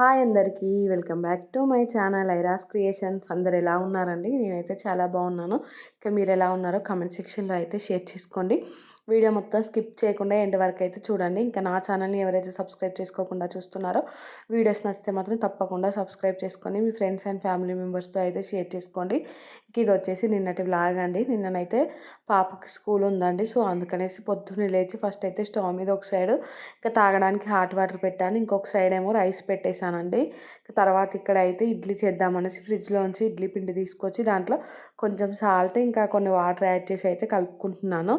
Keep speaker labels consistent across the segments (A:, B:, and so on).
A: Hi అందరికీ welcome back to my channel Iras creations. అందరు ఎలా ఉన్నారండి? నేనైతే చాలా బాగున్నాను. ఇంకా మీరు ఎలా ఉన్నారో కమెంట్ సెక్షన్లో అయితే షేర్ చేసుకోండి. వీడియో మొత్తం స్కిప్ చేయకుండా ఎండ్ వరకు అయితే చూడండి. ఇంకా నా ఛానల్ని ఎవరైతే సబ్స్క్రైబ్ చేసుకోకుండా చూస్తున్నారో వీడియోస్ నచ్చితే మాత్రం తప్పకుండా సబ్స్క్రైబ్ చేసుకొని మీ ఫ్రెండ్స్ అండ్ ఫ్యామిలీ మెంబర్స్తో అయితే షేర్ చేసుకోండి. ఇది వచ్చేసి నిన్నటి బ్లాగ్ అండి. నిన్ననైతే పాపకి స్కూల్ ఉందండి. సో అందుకనేసి పొద్దున్నే లేచి ఫస్ట్ అయితే స్టవ్ మీద ఒక సైడ్ ఇంకా తాగడానికి హాట్ వాటర్ పెట్టాను. ఇంకొక సైడ్ ఏమో రైస్ పెట్టేశానండి. తర్వాత ఇక్కడ అయితే ఇడ్లీ చేద్దామనేసి ఫ్రిడ్జ్లోంచి ఇడ్లీ పిండి తీసుకొచ్చి దాంట్లో కొంచెం సాల్ట్ ఇంకా కొన్ని వాటర్ యాడ్ చేసి అయితే కలుపుకుంటున్నాను.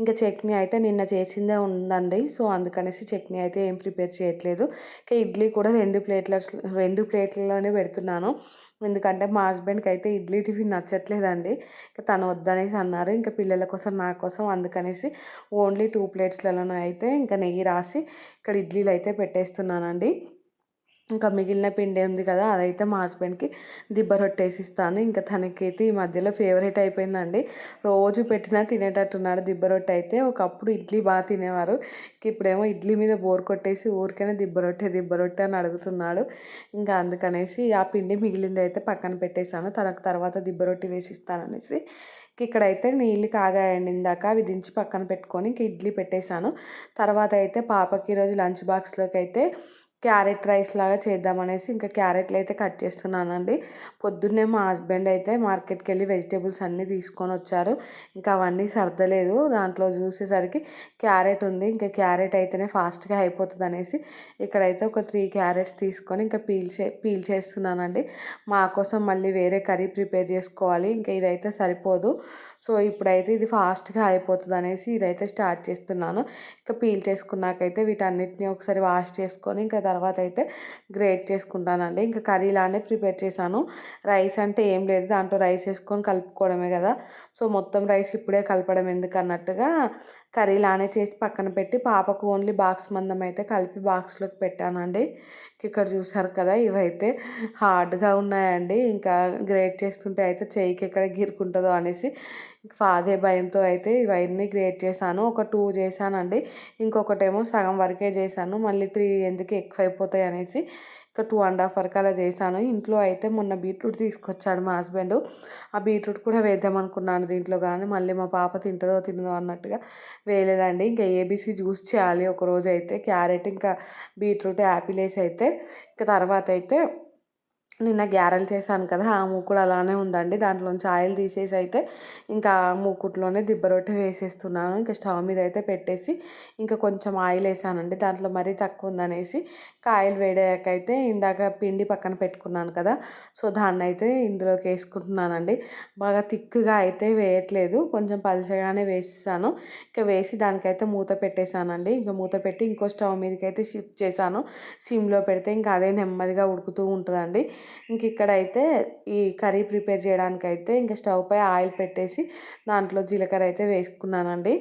A: ఇంకా చే చట్నీ అయితే నిన్న చేసిందే ఉందండి. సో అందుకనేసి చట్నీ అయితే ఏం ప్రిపేర్ చేయట్లేదు. ఇంకా ఇడ్లీ కూడా రెండు ప్లేట్ల రెండు ప్లేట్లలోనే పెడుతున్నాను. ఎందుకంటే మా హస్బెండ్కి అయితే ఇడ్లీ టిఫిన్ నచ్చట్లేదండి. ఇంకా తను వద్దనేసి అన్నారు. ఇంకా పిల్లల కోసం నా కోసం అందుకనేసి ఓన్లీ టూ ప్లేట్స్లలోనే అయితే ఇంకా నెయ్యి రాసి ఇక్కడ ఇడ్లీలు అయితే పెట్టేస్తున్నానండి. ఇంకా మిగిలిన పిండి ఉంది కదా అదైతే మా హస్బెండ్కి దిబ్బ రొట్టె వేసిస్తాను ఇంకా తనకైతే ఈ మధ్యలో ఫేవరెట్ అయిపోయిందండి. రోజు పెట్టినా తినేటట్టున్నాడు దిబ్బ రొట్టె అయితే. ఒకప్పుడు ఇడ్లీ బాగా తినేవారు. ఇప్పుడేమో ఇడ్లీ మీద బోర్ కొట్టేసి ఊరికైనా దిబ్బ రొట్టె దిబ్బ రొట్టె అని అడుగుతున్నాడు. ఇంకా అందుకనేసి ఆ పిండి మిగిలింది అయితే పక్కన పెట్టేశాను. తనకు తర్వాత దిబ్బ రొట్టె వేసిస్తాననేసి. ఇక్కడైతే నీళ్ళు కాగాయండి ఇందాక. అవి దించి పక్కన పెట్టుకొని ఇంక ఇడ్లీ పెట్టేశాను. తర్వాత అయితే పాపకి ఈరోజు లంచ్ బాక్స్లోకి అయితే క్యారెట్ రైస్ లాగా చేద్దామనేసి ఇంకా క్యారెట్లు అయితే కట్ చేస్తున్నానండి. పొద్దున్నే మా హస్బెండ్ అయితే మార్కెట్కి వెళ్ళి వెజిటేబుల్స్ అన్నీ తీసుకొని వచ్చారు. ఇంకా అవన్నీ సర్దలేదు. దాంట్లో చూసేసరికి క్యారెట్ ఉంది. ఇంకా క్యారెట్ అయితేనే ఫాస్ట్గా అయిపోతుంది అనేసి ఇక్కడైతే ఒక త్రీ క్యారెట్స్ తీసుకొని ఇంకా పీల్ చే పీల్ చేస్తున్నానండి. మా కోసం మళ్ళీ వేరే కర్రీ ప్రిపేర్ చేసుకోవాలి. ఇంకా ఇదైతే సరిపోదు. సో ఇప్పుడైతే ఇది ఫాస్ట్గా అయిపోతుంది అనేసి ఇదైతే స్టార్ట్ చేస్తున్నాను. ఇంకా పీల్ చేసుకున్నాకైతే వీటన్నిటిని ఒకసారి వాష్ చేసుకొని ఇంకా తర్వాత అయితే గ్రేట్ చేసుకుంటానండి. ఇంకా కర్రీ లానే ప్రిపేర్ చేశాను. రైస్ అంటే ఏం లేదు. దాంట్లో రైస్ వేసుకొని కలుపుకోవడమే కదా. సో మొత్తం రైస్ ఇప్పుడే కలపడం ఎందుకు అన్నట్టుగా కర్రీ లానే చేసి పక్కన పెట్టి పాపకు ఓన్లీ బాక్స్ మందం అయితే కలిపి బాక్స్లోకి పెట్టానండి. ఇక్కడ చూసారు కదా ఇవైతే హార్డ్గా ఉన్నాయండి. ఇంకా గ్రేట్ చేస్తుంటే అయితే చెయ్యికి ఎక్కడ గిరుకుంటుందో అనేసి అదే భయంతో అయితే ఇవన్నీ గ్రేట్ చేశాను. ఒక టూ చేశానండి. ఇంకొకటేమో సగం వరకే చేశాను. మళ్ళీ త్రీ ఎందుకు ఎక్కువ అయిపోతాయి అనేసి ఇంకా టూ అండ్ హాఫ్ వరకు అలా చేశాను. ఇంట్లో అయితే మొన్న బీట్రూట్ తీసుకొచ్చాడు మా హస్బెండ్. ఆ బీట్రూట్ కూడా వేద్దాం అనుకున్నాను దీంట్లో కానీ మళ్ళీ మా పాప తింటుందో తినదో అన్నట్టుగా వేయలేదండి. ఇంకా ఏబీసీ జ్యూస్ చేయాలి ఒకరోజు అయితే. క్యారెట్ ఇంకా బీట్రూట్ యాపిల్ వేసి అయితే ఇంకా తర్వాత అయితే నిన్న గ్యారెలు చేశాను కదా ఆ మూకుడు అలానే ఉందండి. దాంట్లోంచి ఆయిల్ తీసేసి అయితే ఇంకా మూకుట్లోనే దిబ్బ రొట్టె వేసేస్తున్నాను. ఇంకా స్టవ్ మీద అయితే పెట్టేసి ఇంకా కొంచెం ఆయిల్ వేసానండి. దాంట్లో మరీ తక్కువ ఉందనేసి ఆయిల్ వేడాకైతే అయితే ఇందాక పిండి పక్కన పెట్టుకున్నాను కదా సో దాన్ని అయితే ఇందులోకి వేసుకుంటున్నానండి. బాగా థిక్గా అయితే వేయట్లేదు. కొంచెం పలుచగానే వేసేసాను. ఇంకా వేసి దానికైతే మూత పెట్టేశానండి ఇంకా మూత పెట్టి ఇంకో స్టవ్ మీదకి అయితే షిఫ్ట్ చేశాను. సిమ్లో పెడితే ఇంకా అదే నెమ్మదిగా ఉడుకుతూ ఉంటుందండి. ఇంక ఇక్కడైతే ఈ కర్రీ ప్రిపేర్ చేయడానికి అయితే ఇంకా స్టవ్ పై ఆయిల్ పెట్టేసి దాంట్లో జీలకర్ర అయితే వేసుకున్నానండి.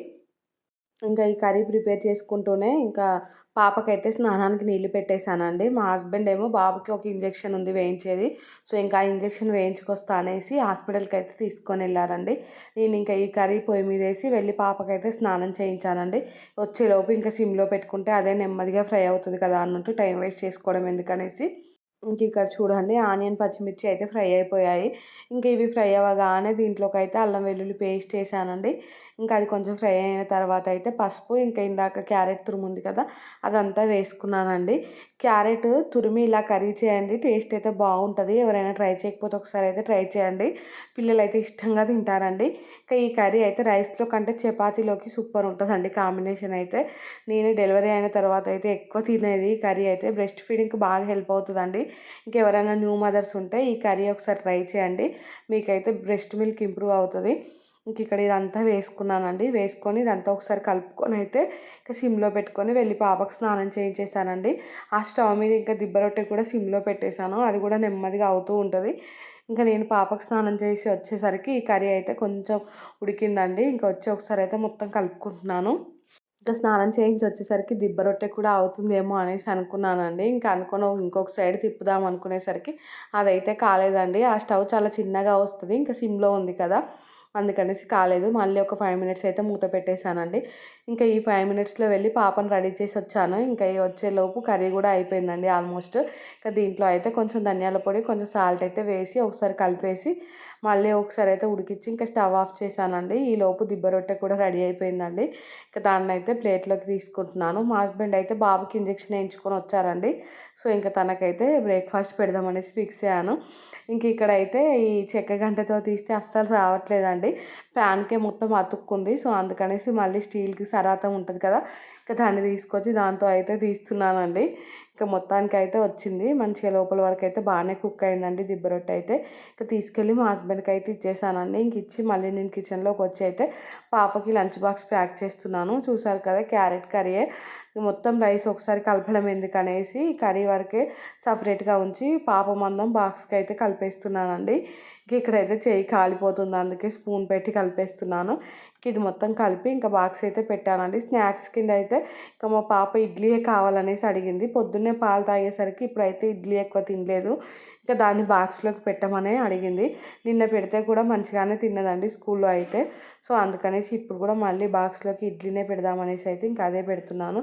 A: ఇంకా ఈ కర్రీ ప్రిపేర్ చేసుకుంటూనే ఇంకా పాపకైతే స్నానానికి నీళ్ళు పెట్టేశానండి. మా హస్బెండ్ ఏమో బాబుకి ఒక ఇంజెక్షన్ ఉంది వేయించేది. సో ఇంకా ఆ ఇంజెక్షన్ వేయించుకొస్తా అనేసి హాస్పిటల్కి అయితే తీసుకొని వెళ్ళారండి. నేను ఇంకా ఈ కర్రీ పొయ్యి మీద వేసి వెళ్ళి పాపకైతే స్నానం చేయించానండి. వచ్చేలోపు ఇంకా సిమ్లో పెట్టుకుంటే అదే నెమ్మదిగా ఫ్రై అవుతుంది కదా అన్నట్టు టైం వేస్ట్ చేసుకోవడం ఎందుకనేసి ఇంక ఇక్కడ చూడండి ఆనియన్ పచ్చిమిర్చి అయితే ఫ్రై అయిపోయాయి. ఇంకా ఇవి ఫ్రై అవ్వగానే దీంట్లోకి అయితే అల్లం వెల్లుల్లి పేస్ట్ వేసానండి. ఇంకా అది కొంచెం ఫ్రై అయిన తర్వాత అయితే పసుపు ఇంకా ఇందాక క్యారెట్ తురుముంది కదా అదంతా వేసుకున్నానండి. క్యారెట్ తురిమి ఇలా కర్రీ చేయండి. టేస్ట్ అయితే బాగుంటుంది. ఎవరైనా ట్రై చేయకపోతే ఒకసారి అయితే ట్రై చేయండి. పిల్లలు అయితే ఇష్టంగా తింటారండి. ఇంకా ఈ కర్రీ అయితే రైస్లో కంటే చపాతీలోకి సూపర్ ఉంటుందండి కాంబినేషన్ అయితే. నేను డెలివరీ అయిన తర్వాత అయితే ఎక్కువ తినేది ఈ కర్రీ అయితే. బ్రెస్ట్ ఫీడింగ్కి బాగా హెల్ప్ అవుతుందండి. ఇంకెవరైనా న్యూ మదర్స్ ఉంటే ఈ కర్రీ ఒకసారి ట్రై చేయండి. మీకైతే బ్రెస్ట్ మిల్క్ ఇంప్రూవ్ అవుతుంది. ఇంక ఇక్కడ ఇదంతా వేసుకున్నానండి. వేసుకొని ఇదంతా ఒకసారి కలుపుకొని అయితే ఇంకా సిమ్లో పెట్టుకొని వెళ్ళి పాపకు స్నానం చేయించేసానండి. ఆ స్టవ్ మీద ఇంకా దిబ్బ రొట్టె కూడా సిమ్లో పెట్టేశాను. అది కూడా నెమ్మదిగా అవుతూ ఉంటుంది. ఇంకా నేను పాపకు స్నానం చేసి వచ్చేసరికి ఈ కర్రీ అయితే కొంచెం ఉడికిందండి. ఇంకా వచ్చి ఒకసారి అయితే మొత్తం కలుపుకుంటున్నాను. ఇంకా స్నానం చేయించి వచ్చేసరికి దిబ్బ రొట్టె కూడా అవుతుందేమో అనేసి అనుకున్నానండి. ఇంకా అనుకుని ఇంకొక సైడ్ తిప్పుదాం అనుకునేసరికి అదైతే కాలేదండి. ఆ స్టవ్ చాలా చిన్నగా వస్తుంది. ఇంకా సిమ్లో ఉంది కదా. అందుకనేసి కాలేదు. మళ్ళీ ఒక ఫైవ్ మినిట్స్ అయితే మూత పెట్టేశానండి. ఇంకా ఈ ఫైవ్ మినిట్స్లో వెళ్ళి పాపను రెడీ చేసి వచ్చాను. ఇంకా ఈ వచ్చేలోపు కర్రీ కూడా అయిపోయిందండి ఆల్మోస్ట్. ఇంకా దీంట్లో అయితే కొంచెం ధనియాల పొడి కొంచెం సాల్ట్ అయితే వేసి ఒకసారి కలిపేసి మళ్ళీ ఒకసారి అయితే ఉడికించి ఇంకా స్టవ్ ఆఫ్ చేశానండి. ఈ లోపు దిబ్బ రొట్టె కూడా రెడీ అయిపోయిందండి. ఇంకా దాన్ని అయితే ప్లేట్లోకి తీసుకుంటున్నాను. మా హస్బెండ్ అయితే బాబుకి ఇంజెక్షన్ వేయించుకొని వచ్చారండి. సో ఇంకా తనకైతే బ్రేక్ఫాస్ట్ పెడదామనేసి ఫిక్స్ అయ్యాను. ఇంక ఇక్కడైతే ఈ చెక్క గంటతో తీస్తే అస్సలు రావట్లేదండి. ప్యాన్కే మొత్తం అతుక్కుంది. సో అందుకనేసి మళ్ళీ స్టీల్కి సరాతం ఉంటుంది కదా ఇంకా దాన్ని తీసుకొచ్చి దాంతో అయితే తీస్తున్నానండి. ఇంకా మొత్తానికి అయితే వచ్చింది. మంచిగా లోపల వరకు అయితే బాగానే కుక్ అయిందండి దిబ్బ రొట్టె అయితే. ఇంకా తీసుకెళ్ళి మా హస్బెండ్కి అయితే ఇచ్చేసానండి. ఇంక ఇచ్చి మళ్ళీ నేను కిచెన్లోకి వచ్చి అయితే పాపకి లంచ్ బాక్స్ ప్యాక్ చేస్తున్నాను. చూసారు కదా క్యారెట్ కర్రీయే మొత్తం రైస్ ఒకసారి కలపడం ఎందుకు అనేసి కర్రీ వరకే సపరేట్గా ఉంచి పాప మందం బాక్స్కి అయితే కలిపేస్తున్నానండి. ఇక్కడైతే చేయి కాలిపోతుంది. అందుకే స్పూన్ పెట్టి కలిపేస్తున్నాను. ఇది మొత్తం కలిపి ఇంకా బాక్స్ అయితే పెట్టానండి. స్నాక్స్ కింద అయితే ఇంకా మా పాప ఇడ్లీయే కావాలనేసి అడిగింది. పొద్దున్నే పాలు తాగేసరికి ఇప్పుడైతే ఇడ్లీ ఎక్కువ తినలేదు. ఇంకా దాన్ని బాక్స్లోకి పెట్టమని అడిగింది. నిన్న పెడితే కూడా మంచిగానే తిన్నదండి స్కూల్లో అయితే. సో అందుకనేసి ఇప్పుడు కూడా మళ్ళీ బాక్స్లోకి ఇడ్లీనే పెడదామనేసి అయితే ఇంకా అదే పెడుతున్నాను.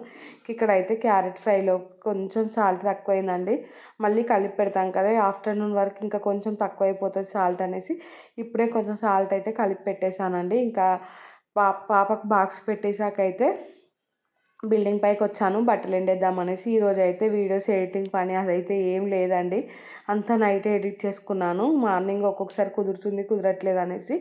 A: ఇక్కడ అయితే క్యారెట్ ఫ్రైలో కొంచెం సాల్ట్ తక్కువైందండి. మళ్ళీ కలిపి పెడతాం కదా ఆఫ్టర్నూన్ వరకు ఇంకా కొంచెం తక్కువైపోతుంది సాల్ట్ అనేసి ఇప్పుడే కొంచెం సాల్ట్ అయితే కలిపి పెట్టేశానండి. ఇంకా పాప పాపకు బాక్స్ పెట్టేశాక అయితే బిల్డింగ్ పైకి వచ్చాను బట్టలు ఎండేద్దామనేసి ఈరోజు అయితే వీడియోస్ ఎడిటింగ్ పని అదైతే ఏం లేదండి. అంతా నైట్ ఎడిట్ చేసుకున్నాను. మార్నింగ్ ఒక్కొక్కసారి కుదురుతుంది కుదరట్లేదు అనేసి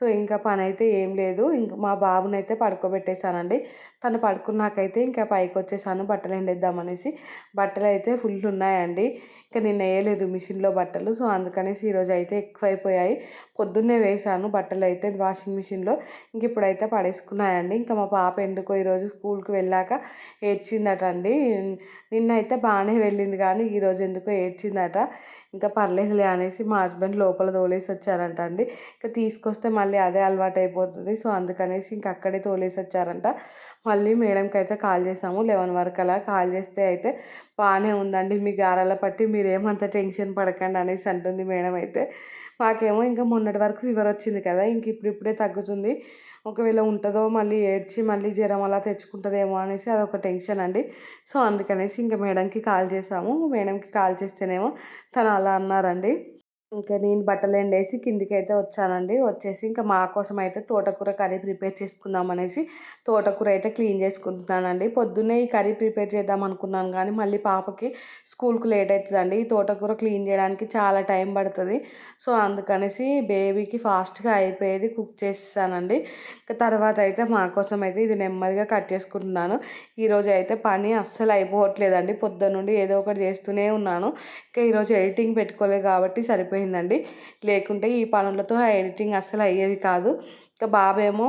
A: సో ఇంకా పని అయితే ఏం లేదు. ఇంకా మా బాబుని అయితే పడుకోబెట్టేశానండి. తను పడుకున్నాకైతే ఇంకా పైకి వచ్చేసాను బట్టలు ఎండేద్దామనేసి. బట్టలు అయితే ఫుల్ ఉన్నాయండి ఇంకా నేను వేయలేదు మిషన్లో బట్టలు. సో అందుకనేసి ఈరోజు అయితే ఎక్కువైపోయాయి. పొద్దున్నే వేసాను బట్టలు అయితే వాషింగ్ మిషన్లో. ఇంక ఇప్పుడైతే పడేసుకున్నాయండి. ఇంకా మా పాప ఎందుకో ఈరోజు స్కూల్కి వెళ్ళాక ఏడ్చిందట అండి నిన్న అయితే బాగానే వెళ్ళింది కానీ ఈరోజు ఎందుకో ఏడ్చిందట. ఇంకా పర్లేదులే అనేసి మా హస్బెండ్ లోపల తోలేసి వచ్చారంట అండి. ఇంకా తీసుకొస్తే మళ్ళీ అదే అలవాటు అయిపోతుంది సో అందుకనేసి ఇంక అక్కడే తోలేసి వచ్చారంట. మళ్ళీ మేడంకి అయితే కాల్ చేసాము. లెవెన్ వరకు అలా కాల్ చేస్తే అయితే బాగానే ఉందండి. మీ గారాల పట్టి మీరేమంత టెన్షన్ పడకండి అనేసి అంటుంది మేడం అయితే. మాకేమో ఇంకా మొన్నటి వరకు ఫీవర్ వచ్చింది కదా ఇంక ఇప్పుడు ఇప్పుడే తగ్గుతుంది. ఒకవేళ ఉంటుందో మళ్ళీ ఏడ్చి మళ్ళీ జ్వరం అలా తెచ్చుకుంటుందేమో అనేసి అదొక టెన్షన్ అండి. సో అందుకనేసి ఇంకా మేడంకి కాల్ చేసాము. మేడంకి కాల్ చేస్తేనేమో తను అలా అన్నారండి. ఇంకా నేను బట్టలు ఎండేసి కిందికి అయితే వచ్చానండి. వచ్చేసి ఇంకా మా కోసం అయితే తోటకూర కర్రీ ప్రిపేర్ చేసుకుందాం అనేసి తోటకూర అయితే క్లీన్ చేసుకుంటున్నానండి. పొద్దున్నే ఈ కర్రీ ప్రిపేర్ చేద్దాం అనుకున్నాను కానీ మళ్ళీ పాపకి స్కూల్కి లేట్ అవుతుందండి ఈ తోటకూర క్లీన్ చేయడానికి చాలా టైం పడుతుంది. సో అందుకనేసి బేబీకి ఫాస్ట్గా అయిపోయేది కుక్ చేస్తానండి ఇంకా తర్వాత అయితే మా కోసం అయితే ఇది నెమ్మదిగా కట్ చేసుకుంటున్నాను. ఈరోజు అయితే పని అస్సలు అయిపోవట్లేదండి. పొద్దున్న నుండి ఏదో ఒకటి చేస్తూనే ఉన్నాను. ఇంకా ఈరోజు ఎడిటింగ్ పెట్టుకోలేదు కాబట్టి సరిపోయింది అయిపోయిందండి లేకుంటే ఈ పనులతో ఎడిటింగ్ అస్సలు అయ్యేది కాదు. ఇంకా బాబేమో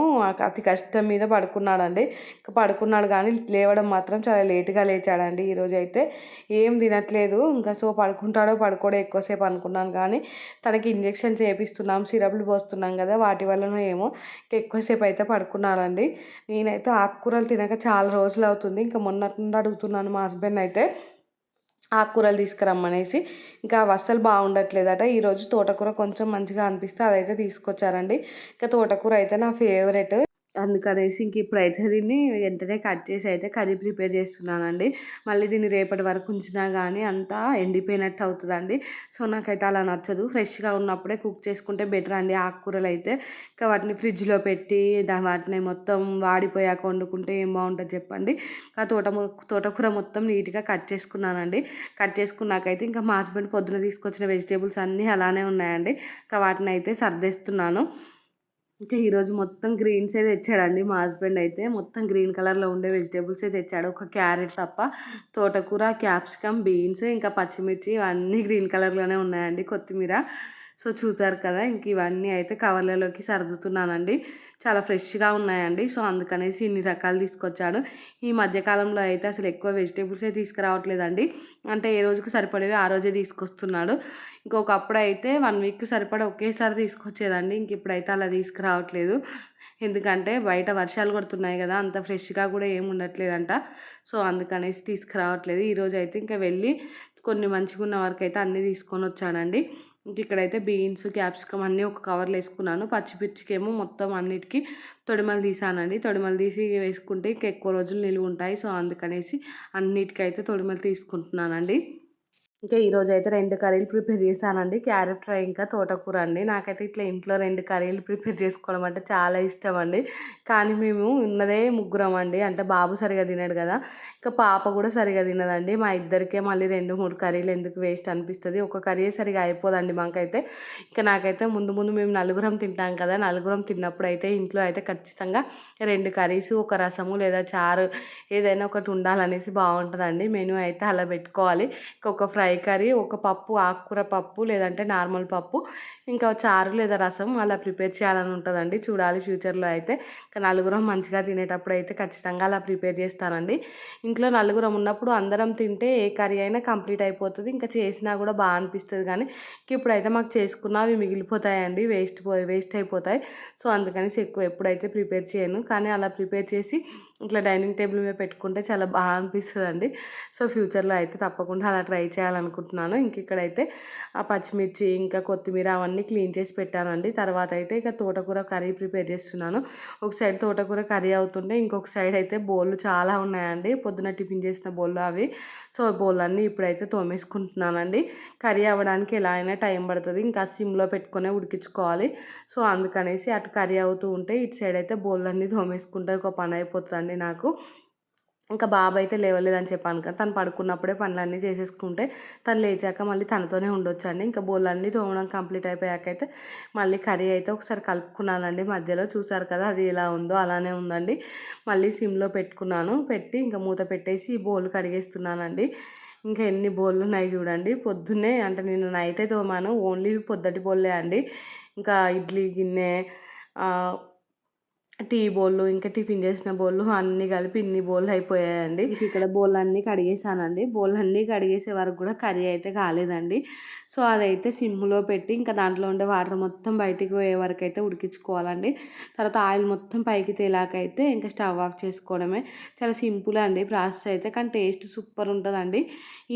A: అతి కష్టం మీద పడుకున్నాడండి. ఇంకా పడుకున్నాడు కానీ లేవడం మాత్రం చాలా లేటుగా లేచాడండి ఈరోజు అయితే ఏం తినట్లేదు. ఇంకా సో పడుకుంటాడో పడుకోడో ఎక్కువసేపు అనుకున్నాను కానీ తనకి ఇంజక్షన్ చేపిస్తున్నాం సిరప్లు పోస్తున్నాం కదా వాటి వల్లనో ఏమో ఇంకా ఎక్కువసేపు అయితే పడుకున్నాడండి. నేనైతే ఆకుకూరలు తినక చాలా రోజులు అవుతుంది ఇంకా మొన్నటి నుండి అడుగుతున్నాను మా హస్బెండ్ అయితే ఆకుకూరలు తీసుకురమ్మనేసి ఇంకా అవి అస్సలు బాగుండట్లేదట. ఈరోజు తోటకూర కొంచెం మంచిగా అనిపిస్తే అదైతే తీసుకొచ్చారండి. ఇంకా తోటకూర అయితే నా ఫేవరెట్. అందుకనేసి ఇంక ఇప్పుడైతే దీన్ని వెంటనే కట్ చేసి అయితే కర్రీ ప్రిపేర్ చేస్తున్నానండి. మళ్ళీ దీన్ని రేపటి వరకు ఉంచినా కానీ అంతా ఎండిపోయినట్టు అవుతుందండి. సో నాకైతే అలా నచ్చదు. ఫ్రెష్గా ఉన్నప్పుడే కుక్ చేసుకుంటే బెటర్ అండి ఆకుకూరలు అయితే. ఇంకా వాటిని ఫ్రిడ్జ్లో పెట్టి వాటిని మొత్తం వాడిపోయాక వండుకుంటే ఏం బాగుంటుంది చెప్పండి. ఇంకా తోట తోటకూర మొత్తం నీట్గా కట్ చేసుకున్నానండి. కట్ చేసుకున్నాకైతే ఇంకా మా హస్బెండ్ పొద్దున తీసుకొచ్చిన వెజిటేబుల్స్ అన్నీ అలానే ఉన్నాయండి. ఇంకా వాటిని అయితే సర్దేస్తున్నాను. ఇంకా ఈరోజు మొత్తం గ్రీన్సే తెచ్చాడండి మా హస్బెండ్ అయితే. మొత్తం గ్రీన్ కలర్లో ఉండే వెజిటేబుల్సే తెచ్చాడు. ఒక క్యారెట్ తప్ప తోటకూర క్యాప్సికమ్ బీన్స్ ఇంకా పచ్చిమిర్చి ఇవన్నీ గ్రీన్ కలర్లోనే ఉన్నాయండి. కొత్తిమీర సో చూసారు కదా ఇంక ఇవన్నీ అయితే కవర్లలోకి సర్దుతున్నానండి. చాలా ఫ్రెష్గా ఉన్నాయండి. సో అందుకనేసి ఇన్ని రకాలు తీసుకొచ్చాడు. ఈ మధ్యకాలంలో అయితే అసలు ఎక్కువ వెజిటేబుల్సే తీసుకురావట్లేదండి. అంటే ఏ రోజుకు సరిపడేవి ఆ రోజే తీసుకొస్తున్నాడు. ఇంకొకప్పుడు అయితే వన్ వీక్ సరిపడా ఒకేసారి తీసుకొచ్చేదండి. ఇంక ఇప్పుడైతే అలా తీసుకురావట్లేదు. ఎందుకంటే బయట వర్షాలు కొడుతున్నాయి కదా అంత ఫ్రెష్గా కూడా ఏమి ఉండట్లేదంట. సో అందుకనేసి తీసుకురావట్లేదు. ఈరోజు అయితే ఇంకా వెళ్ళి కొన్ని మంచిగా ఉన్న వరకు అయితే అన్నీ తీసుకొని వచ్చాడండి ఇంక ఇక్కడైతే బీన్స్ క్యాప్సికమ్ అన్నీ ఒక కవర్లో వేసుకున్నాను. పచ్చిమిర్చికేమో మొత్తం అన్నిటికీ తొడిమలు తీసానండి. తొడిమలు తీసి వేసుకుంటే ఇంకా ఎక్కువ రోజులు నిలువ ఉంటాయి. సో అందుకనేసి అన్నిటికైతే తొడిమలు తీసుకుంటున్నానండి. ఇంకా ఈరోజు అయితే రెండు కర్రీలు ప్రిపేర్ చేశానండి. క్యారెట్ ఫ్రై ఇంకా తోటకూర అండి. నాకైతే ఇట్లా ఇంట్లో రెండు కర్రీలు ప్రిపేర్ చేసుకోవడం అంటే చాలా ఇష్టం అండి కానీ మేము ఉన్నదే ముగ్గురం అండి. అంటే బాబు సరిగా తినడు కదా. ఇంకా పాప కూడా సరిగా తినదండి. మా ఇద్దరికే మళ్ళీ రెండు మూడు కర్రీలు ఎందుకు వేస్ట్ అనిపిస్తుంది. ఒక కర్రీ సరిగా అయిపోదండి మాకైతే. ఇంకా నాకైతే ముందు ముందు మేము నలుగురం తింటాం కదా. నలుగురం తిన్నప్పుడు అయితే ఇంట్లో అయితే ఖచ్చితంగా రెండు కర్రీస్ ఒక రసము లేదా చారు ఏదైనా ఒకటి ఉండాలనేసి బాగుంటుందండి. మెనూ అయితే అలా పెట్టుకోవాలి. ఇంకొక ఫ్రై కర్రీ ఒక పప్పు ఆకుకూర పప్పు లేదంటే నార్మల్ పప్పు ఇంకా చారు లేదా రసం అలా ప్రిపేర్ చేయాలని ఉంటుందండి. చూడాలి ఫ్యూచర్లో అయితే. నలుగురం మంచిగా తినేటప్పుడు అయితే ఖచ్చితంగా అలా ప్రిపేర్ చేస్తానండి. ఇంట్లో నలుగురం ఉన్నప్పుడు అందరం తింటే ఏ కర్రీ అయినా కంప్లీట్ అయిపోతుంది. ఇంకా చేసినా కూడా బాగా అనిపిస్తుంది కానీ ఇప్పుడైతే మాకు చేసుకున్న అవి మిగిలిపోతాయండి. వేస్ట్ పోయి వేస్ట్ అయిపోతాయి. సో అందుకని ఎక్కువ ఎప్పుడైతే ప్రిపేర్ చేయను. కానీ అలా ప్రిపేర్ చేసి ఇట్లా డైనింగ్ టేబుల్ మీద పెట్టుకుంటే చాలా బాగా అనిపిస్తుంది అండి సో ఫ్యూచర్లో అయితే తప్పకుండా అలా ట్రై చేయాలనుకుంటున్నాను. ఇంక ఇక్కడైతే ఆ పచ్చిమిర్చి ఇంకా కొత్తిమీర అవన్నీ క్లీన్ చేసి పెట్టానండి. తర్వాత అయితే ఇక తోటకూర కర్రీ ప్రిపేర్ చేస్తున్నాను. ఒక సైడ్ తోటకూర కర్రీ అవుతుంటే ఇంకొక సైడ్ అయితే బోళ్ళు చాలా ఉన్నాయండి. పొద్దున టిఫిన్ చేసిన బోళ్ళు అవి. సో బోళ్ళన్నీ ఇప్పుడైతే తోమేసుకుంటున్నానండి. కర్రీ అవ్వడానికి ఎలా అయినా టైం పడుతుంది. ఇంకా సిమ్లో పెట్టుకునే ఉడికించుకోవాలి. సో అందుకనేసి అటు కర్రీ అవుతూ ఉంటే ఇటు సైడ్ అయితే బోళ్ళన్నీ తోమేసుకుంటే ఒక పని అండి నాకు. ఇంకా బాబు అయితే లేవలేదని చెప్పాను కదా తను పడుకున్నప్పుడే పనులన్నీ చేసేసుకుంటే తను లేచాక మళ్ళీ తనతోనే ఉండొచ్చు అండి ఇంకా బోళ్ళన్నీ తోమడం కంప్లీట్ అయిపోయాక అయితే మళ్ళీ కర్రీ అయితే ఒకసారి కలుపుకున్నానండి మధ్యలో. చూసారు కదా అది ఎలా ఉందో అలానే ఉందండి. మళ్ళీ సిమ్లో పెట్టుకున్నాను పెట్టి ఇంకా మూత పెట్టేసి బోళ్ళు కడిగేస్తున్నానండి. ఇంకా ఎన్ని బోళ్ళు ఉన్నాయి చూడండి. పొద్దున్నే అంటే నేను అయితే తోమాను ఓన్లీ పొద్దుటి బోళ్ళే అండి. ఇంకా ఇడ్లీ గిన్నె టీ బౌళ్ళు ఇంకా టిఫిన్ చేసిన బౌళ్ళు అన్నీ కలిపి ఇన్ని బౌళ్ళు అయిపోయాయండి. ఇక్కడ బౌళ్ళు అన్నీ కడిగేసానండి. బౌళ్ళు అన్నీ కడిగేసే వరకు కూడా కర్రీ అయితే కాలేదండి. సో అదైతే సిమ్లో పెట్టి ఇంకా దాంట్లో ఉండే వాటర్ మొత్తం బయటికి పోయే వరకు అయితే ఉడికించుకోవాలండి. తర్వాత ఆయిల్ మొత్తం పైకి తేలాకైతే ఇంకా స్టవ్ ఆఫ్ చేసుకోవడమే. చాలా సింపుల్ అండి ప్రాసెస్ అయితే కానీ టేస్ట్ సూపర్ ఉంటుందండి.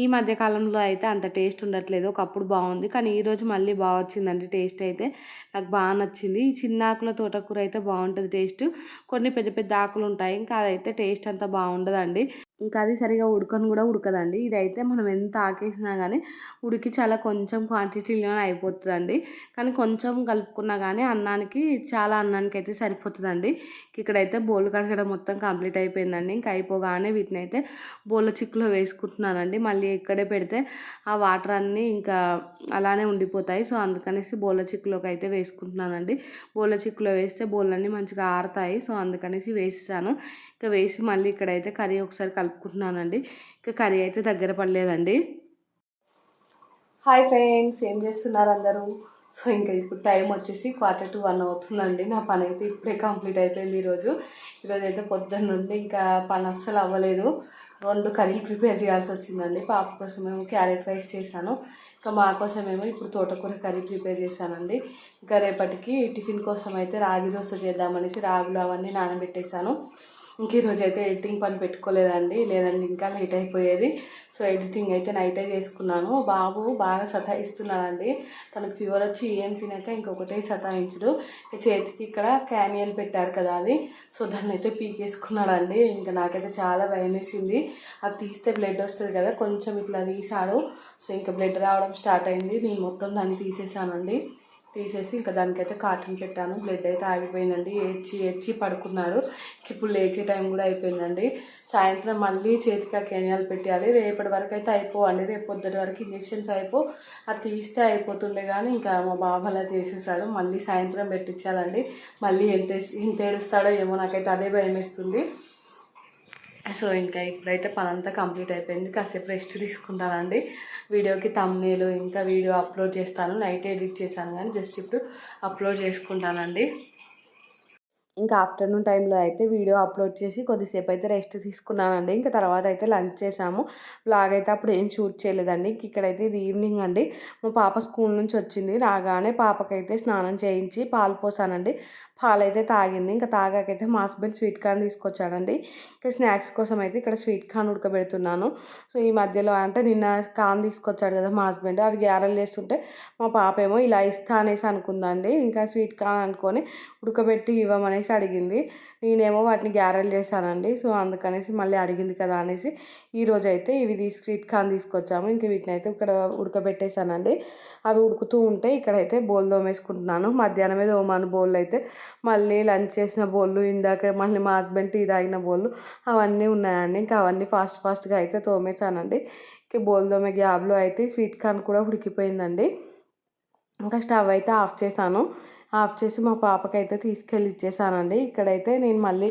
A: ఈ మధ్యకాలంలో అయితే అంత టేస్ట్ ఉండట్లేదు. ఒకప్పుడు బాగుంది కానీ ఈరోజు మళ్ళీ బాగా వచ్చిందండి టేస్ట్ అయితే. నాకు బాగా నచ్చింది. ఈ చిన్నాకుల తోటకూర అయితే బాగుంటుంది టేస్ట్. టేస్ట్. కొన్ని పెద్ద పెద్ద ఆకులు ఉంటాయి ఇంకా అదైతే టేస్ట్ అంత బాగుండదండి. ఇంకా అది సరిగా ఉడకను కూడా ఉడకదండి. ఇదైతే మనం ఎంత ఆకేసినా కానీ ఉడికి చాలా కొంచెం క్వాంటిటీలోనే అయిపోతుందండి. కానీ కొంచెం కలుపుకున్నా కానీ అన్నానికి చాలా అన్నానికి అయితే సరిపోతుందండి. ఇక్కడైతే బోల్ కడగడం మొత్తం కంప్లీట్ అయిపోయిందండి. ఇంకా అయిపోగానే వీటిని అయితే బోళ్ళ చిక్కులో వేసుకుంటున్నానండి. మళ్ళీ ఇక్కడే పెడితే ఆ వాటర్ అన్నీ ఇంకా అలానే ఉండిపోతాయి. సో అందుకనేసి బోళ్ళ చిక్కులోకి అయితే వేసుకుంటున్నానండి. బోళ్ళ చిక్కులో వేస్తే బోళ్ళన్నీ మంచిగా ఆరుతాయి. సో అందుకనేసి వేసాను ఇంకా వేసి మళ్ళీ ఇక్కడైతే కర్రీ ఒకసారి కలుపుకుంటున్నానండి ఇంకా కర్రీ అయితే దగ్గర పడలేదండి. హాయ్ ఫ్రెండ్స్ ఏం చేస్తున్నారు అందరూ? సో ఇంకా ఇప్పుడు టైం వచ్చేసి క్వార్టర్ టు వన్ అవుతుందండి. నా పని అయితే ఇప్పుడే కంప్లీట్ అయిపోయింది ఈరోజు. ఈరోజు అయితే పొద్దున్న నుండి ఇంకా పని అస్సలు అవ్వలేదు. రెండు కర్రీలు ప్రిపేర్ చేయాల్సి వచ్చిందండి. పాప కోసం ఏమో క్యారెట్ రైస్ చేశాను. ఇంకా మా ఏమో ఇప్పుడు తోటకూర కర్రీ ప్రిపేర్ చేశానండి. ఇంకా రేపటికి టిఫిన్ కోసం అయితే రాగి దోశ చేద్దామనేసి రాగులు అవన్నీ నానబెట్టేశాను. ఇంక ఈరోజు అయితే ఎడిటింగ్ పని పెట్టుకోలేదండి. లేదండి ఇంకా లేట్ అయిపోయేది. సో ఎడిటింగ్ అయితే నైటే చేసుకున్నాను. బాబు బాగా సతాయిస్తున్నాడండి. తనకు ఫీవర్ వచ్చి ఏం తినక ఇంకొకటే సతాయించడు. చేతికి ఇక్కడ క్యానియల్ పెట్టారు కదా అది. సో దాన్ని అయితే పీకేసుకున్నాడండి. ఇంకా నాకైతే చాలా భయం వేసింది. అది తీస్తే బ్లడ్ వస్తుంది కదా కొంచెం ఇట్లా తీసాడు సో ఇంకా బ్లడ్ రావడం స్టార్ట్ అయింది. నేను మొత్తం దాన్ని తీసేసానండి. తీసేసి ఇంకా దానికైతే కాటన్ పెట్టాను. బ్లడ్ అయితే ఆగిపోయిందండి. ఏడ్చి ఏడ్చి పడుకున్నాడు ఇప్పుడు లేచే టైం కూడా అయిపోయిందండి. సాయంత్రం మళ్ళీ చేతికి కెనియాలు పెట్టాలి రేపటి వరకు అయితే అయిపోవండి. రేపు పొద్దుటి వరకు ఇంజెక్షన్స్ అయిపో అది తీస్తే అయిపోతుండే కానీ ఇంకా మా బాబు అలా చేసేసాడు. మళ్ళీ సాయంత్రం పెట్టించాలండి. మళ్ళీ ఎంత ఎంత ఏడుస్తాడో ఏమో నాకైతే అదే భయం వేస్తుంది. సో ఇంకా ఇప్పుడైతే పనంతా కంప్లీట్ అయిపోయింది. కాసేపు రెస్ట్ తీసుకుంటానండి. వీడియోకి తమ్నేలు ఇంకా వీడియో అప్లోడ్ చేస్తాను. నైట్ ఎడిట్ చేశాను కానీ జస్ట్ ఇప్పుడు అప్లోడ్ చేసుకుంటానండి. ఇంకా ఆఫ్టర్నూన్ టైంలో అయితే వీడియో అప్లోడ్ చేసి కొద్దిసేపు అయితే రెస్ట్ తీసుకున్నానండి. ఇంకా తర్వాత అయితే లంచ్ చేసాము బ్లాగ్ అయితే అప్పుడు ఏం షూట్ చేయలేదండి. ఇక్కడైతే ఇది ఈవినింగ్ అండి. మా పాప స్కూల్ నుంచి వచ్చింది. రాగానే పాపకైతే స్నానం చేయించి పాలు పోసానండి. పాలైతే తాగింది. ఇంకా తాగాకైతే మా హస్బెండ్ స్వీట్ కార్న్ తీసుకొచ్చాడండి. ఇంకా స్నాక్స్ కోసం అయితే ఇక్కడ స్వీట్ కార్న్ ఉడకబెడుతున్నాను. సో ఈ మధ్యలో అంటే నిన్న కార్న్ తీసుకొచ్చాడు కదా మా హస్బెండ్. అవి గ్యారెలు చేస్తుంటే మా పాప ఏమో ఇలా ఇస్తా అనేసి అనుకుందండి. ఇంకా స్వీట్ కార్న్ అనుకొని ఉడకబెట్టి ఇవ్వమనేసి అడిగింది. నేనేమో వాటిని గ్యారెలు చేశానండి. సో అందుకనేసి మళ్ళీ అడిగింది కదా అనేసి ఈరోజు అయితే ఇవి తీ స్వీట్ తీసుకొచ్చాము. ఇంక వీటిని అయితే ఇక్కడ ఉడకబెట్టేశానండి. అవి ఉడుకుతూ ఉంటే ఇక్కడైతే బోల్ మధ్యాహ్నం మధ్యాహ్నమే తోమాను బోల్ అయితే మళ్ళీ లంచ్ చేసిన బోళ్ళు ఇందాక మళ్ళీ మా హస్బెండ్ టీ తాగిన బోళ్ళు అవన్నీ ఉన్నాయండి. ఇంకా అవన్నీ ఫాస్ట్ ఫాస్ట్గా అయితే తోమేశానండి. ఇంక బోల్ దోమే గ్యాబ్లో అయితే స్వీట్ కార్న్ కూడా ఉడికిపోయిందండి. ఇంకా స్టవ్ అయితే ఆఫ్ చేశాను. ఆఫ్ చేసి మా పాపకైతే తీసుకెళ్ళి ఇచ్చేసానండి ఇక్కడైతే నేను మళ్ళీ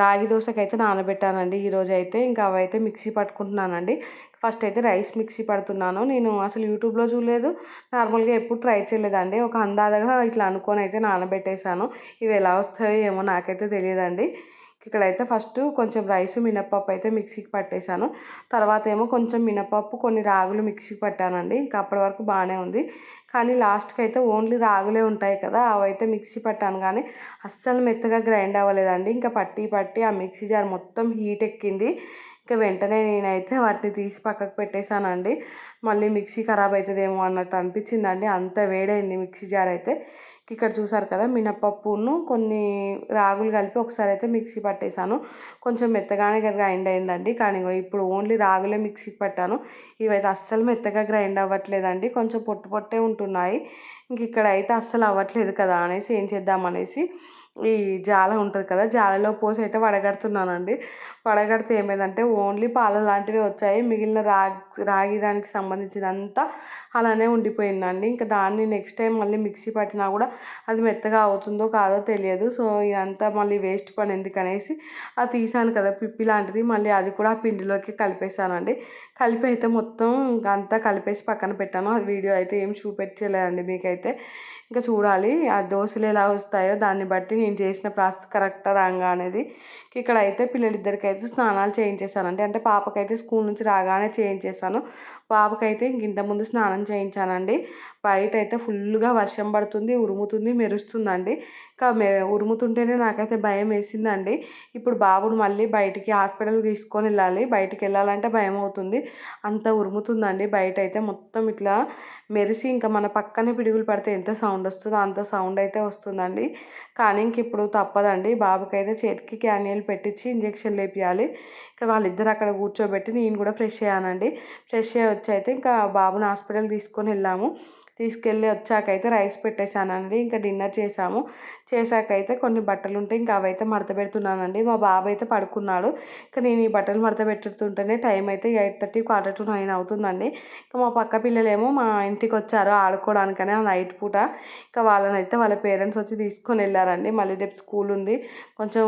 A: రాగి దోశకైతే నానబెట్టానండి. ఈరోజు అయితే ఇంకా అవైతే మిక్సీ పట్టుకుంటున్నానండి. ఫస్ట్ అయితే రైస్ మిక్సీ పడుతున్నాను. నేను అసలు యూట్యూబ్లో చూడలేదు. నార్మల్గా ఎప్పుడు ట్రై చేయలేదండి. ఒక అందాదగా ఇట్లా అనుకొని అయితే నానబెట్టేశాను. ఇవి ఎలా వస్తాయో ఏమో నాకైతే తెలియదండి. ఇక్కడైతే ఫస్ట్ కొంచెం రైస్ మినప్పప్పు అయితే మిక్సీకి పట్టేశాను. తర్వాత ఏమో కొంచెం మినప్పప్పు కొన్ని రాగులు మిక్సీకి పట్టానండి. ఇంకా అప్పటి వరకు బాగానే ఉంది. కానీ లాస్ట్కి అయితే ఓన్లీ రాగులే ఉంటాయి కదా అవైతే మిక్సీ పట్టాను. కానీ అస్సలు మెత్తగా గ్రైండ్ అవ్వలేదండి. ఇంకా పట్టి పట్టి ఆ మిక్సీ జార్ మొత్తం హీట్ ఎక్కింది. ఇంకా వెంటనే నేనైతే వాటిని తీసి పక్కకు పెట్టేశానండి. మళ్ళీ మిక్సీ ఖరాబ్ అవుతుందేమో అన్నట్టు అనిపించిందండి. అంత వేడైంది మిక్సీ జార్ అయితే. ఇక్కడ చూసారు కదా మినపప్పును కొన్ని రాగులు కలిపి ఒకసారి అయితే మిక్సీ పట్టేశాను. కొంచెం మెత్తగానే గ్రైండ్ అయిందండి. కానీ ఇప్పుడు ఓన్లీ రాగులే మిక్సీకి పట్టాను. ఇవైతే అస్సలు మెత్తగా గ్రైండ్ అవ్వట్లేదండి. కొంచెం పొట్టు పొట్టే ఉంటున్నాయి. ఇంక ఇక్కడ అయితే అస్సలు అవ్వట్లేదు కదా అనేసి ఏం చేద్దాం అనేసి ఈ జాల ఉంటుంది కదా జాలలో పోసి అయితే వడగడుతున్నానండి. పడగడితే ఏమైందంటే ఓన్లీ పాలు లాంటివి వచ్చాయి. మిగిలిన రాగి రాగి దానికి సంబంధించినంతా అలానే ఉండిపోయిందండి. ఇంకా దాన్ని నెక్స్ట్ టైం మళ్ళీ మిక్సీ పట్టినా కూడా అది మెత్తగా అవుతుందో కాదో తెలియదు. సో ఇదంతా మళ్ళీ వేస్ట్ పని ఎందుకనేసి అది తీసాను కదా పిప్పి లాంటిది. మళ్ళీ అది కూడా ఆ పిండిలోకి కలిపేసానండి కలిపి అయితే మొత్తం అంతా కలిపేసి పక్కన పెట్టాను. అది వీడియో అయితే ఏం చూపెట్టలేదండి మీకైతే. ఇంకా చూడాలి ఆ దోశలు ఎలా వస్తాయో దాన్ని బట్టి నేను చేసిన ప్రాసెస్ కరెక్టా రాంగా అనేది. ఇక్కడ అయితే పిల్లలిద్దరికైతే స్నానాలు చేయించేసానండి అంటే పాపకైతే స్కూల్ నుంచి రాగానే చేయించేసాను బాబుకైతే ఇంక ముందు స్నానం చేయించానండి. బయట అయితే ఫుల్గా వర్షం పడుతుంది ఉరుముతుంది మెరుస్తుందండి. ఇంకా మె ఉరుముతుంటేనే నాకైతే భయం వేసిందండి. ఇప్పుడు బాబుని మళ్ళీ బయటికి హాస్పిటల్కి తీసుకొని వెళ్ళాలి. బయటికి వెళ్ళాలంటే భయం అవుతుంది. అంత ఉరుముతుందండి. బయట అయితే మొత్తం ఇట్లా మెరిసి ఇంకా మన పక్కనే పిడుగులు పడితే ఎంత సౌండ్ వస్తుందో అంత సౌండ్ అయితే వస్తుందండి. కానీ ఇంక ఇప్పుడు తప్పదండి. బాబుకైతే చేతికి క్యానియల్ పెట్టించి ఇంజక్షన్ లేపియాలి. ఇంకా వాళ్ళిద్దరు అక్కడ కూర్చోబెట్టి నేను కూడా ఫ్రెష్ అయ్యానండి. ఫ్రెష్ అయ్యి వచ్చి అయితే ఇంకా బాబుని హాస్పిటల్ తీసుకొని వెళ్ళాము. తీసుకెళ్ళి వచ్చాకైతే రైస్ పెట్టేశానండి. ఇంకా డిన్నర్ చేసాము చేశాకైతే కొన్ని బట్టలు ఉంటే ఇంకా అవైతే మడత పెడుతున్నానండి. మా బాబు అయితే పడుకున్నాడు. ఇంకా నేను ఈ బట్టలు మడత పెట్టుతుంటేనే టైం అయితే eight thirty quarter to nine అవుతుందండి. ఇంకా మా పక్క పిల్లలేమో మా ఇంటికి వచ్చారు ఆడుకోవడానికనే నైట్ పూట. ఇంకా వాళ్ళని అయితే వాళ్ళ పేరెంట్స్ వచ్చి తీసుకొని వెళ్ళారండి. మళ్ళీ రేపు స్కూల్ ఉంది. కొంచెం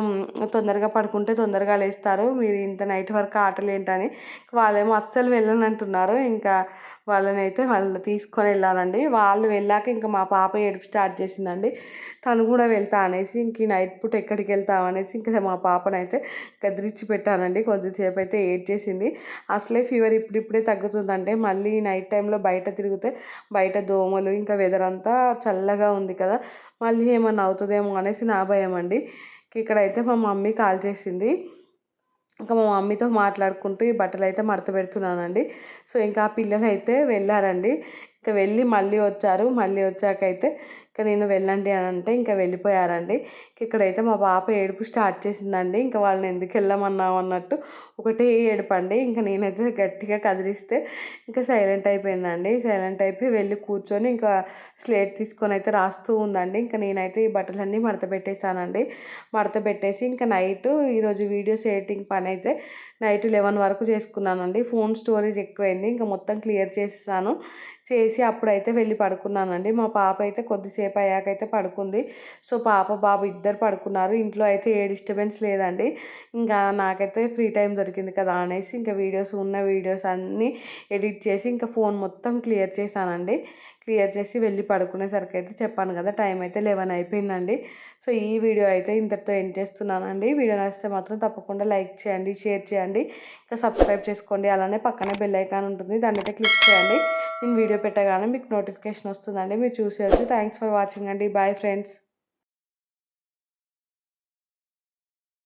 A: తొందరగా పడుకుంటే తొందరగా లేస్తారు. మీరు ఇంత నైట్ వరకు ఆటలు ఏంటని వాళ్ళేమో అస్సలు వెళ్ళను అంటున్నారు ఇంకా వాళ్ళని అయితే వాళ్ళు తీసుకొని వెళ్ళాలండి. వాళ్ళు వెళ్ళాక ఇంకా మా పాప ఏడుపు స్టార్ట్ చేసిందండి. తను కూడా వెళ్తా అనేసి ఇంక నైట్ పూట ఎక్కడికి వెళ్తాం అనేసి ఇంకా మా పాపనైతే గదిరిచ్చి పెట్టానండి. కొద్దిసేపు అయితే ఏడ్ చేసింది. అసలే ఫీవర్ ఇప్పుడిప్పుడే తగ్గుతుందంటే మళ్ళీ నైట్ టైంలో బయట తిరిగితే బయట దోమలు ఇంకా వెదర్ అంతా చల్లగా ఉంది కదా మళ్ళీ ఏమన్నా అవుతుందేమో అనేసి నా భయం అండి ఇక్కడైతే మా మమ్మీ కాల్ చేసింది. ఇంకా మా మమ్మీతో మాట్లాడుకుంటూ ఈ బట్టలు అయితే మడత పెడుతున్నానండి. సో ఇంకా ఆ పిల్లలు అయితే వెళ్ళారండి. ఇంకా వెళ్ళి మళ్ళీ వచ్చారు. మళ్ళీ వచ్చాకైతే ఇంకా నేను వెళ్ళండి అని అంటే ఇంకా వెళ్ళిపోయారండి. ఇక్కడైతే మా పాప ఏడుపు స్టార్ట్ చేసిందండి. ఇంకా వాళ్ళని ఎందుకు వెళ్ళమన్నావు అన్నట్టు ఒకటే ఏడుపండి ఇంకా నేనైతే గట్టిగా కదిలిస్తే ఇంకా సైలెంట్ అయిపోయిందండి. సైలెంట్ అయిపోయి వెళ్ళి కూర్చొని ఇంకా స్లేట్ తీసుకొని అయితే రాస్తూ ఉందండి. ఇంకా నేనైతే ఈ బట్టలన్నీ మడత పెట్టేశానండి. మడత పెట్టేసి ఇంకా నైట్ ఈరోజు వీడియోస్ ఎడిటింగ్ పని అయితే నైట్ లెవెన్ వరకు చేసుకున్నానండి. ఫోన్ స్టోరేజ్ ఎక్కువైంది. ఇంకా మొత్తం క్లియర్ చేసేసాను. చేసి అప్పుడైతే వెళ్ళి పడుకున్నానండి. మా పాప అయితే కొద్దిసేపు అయ్యాకైతే పడుకుంది. సో పాప బాబు ఇద్దరు పడుకున్నారు. ఇంట్లో అయితే ఏ డిస్టర్బెన్స్ లేదండి. ఇంకా నాకైతే ఫ్రీ టైం దొరికింది కదా అనేసి ఇంకా వీడియోస్ ఉన్న వీడియోస్ అన్నీ ఎడిట్ చేసి ఇంకా ఫోన్ మొత్తం క్లియర్ చేశానండి. క్లియర్ చేసి వెళ్ళి పడుకునేసరికి అయితే చెప్పాను కదా టైం అయితే లెవెన్ అయిపోయిందండి. సో ఈ వీడియో అయితే ఇంతటితో ఎండ్ చేస్తున్నానండి. వీడియో నచ్చితే మాత్రం తప్పకుండా లైక్ చేయండి షేర్ చేయండి. ఇంకా సబ్స్క్రైబ్ చేసుకోండి. అలానే పక్కనే బెల్ ఐకాన్ ఉంటుంది. దాన్ని అయితే క్లిక్ చేయండి. నేను వీడియో పెట్టగానే మీకు నోటిఫికేషన్ వస్తుందండి. మీరు చూసేసి థ్యాంక్స్ ఫర్ వాచింగ్ అండి. Bye friends.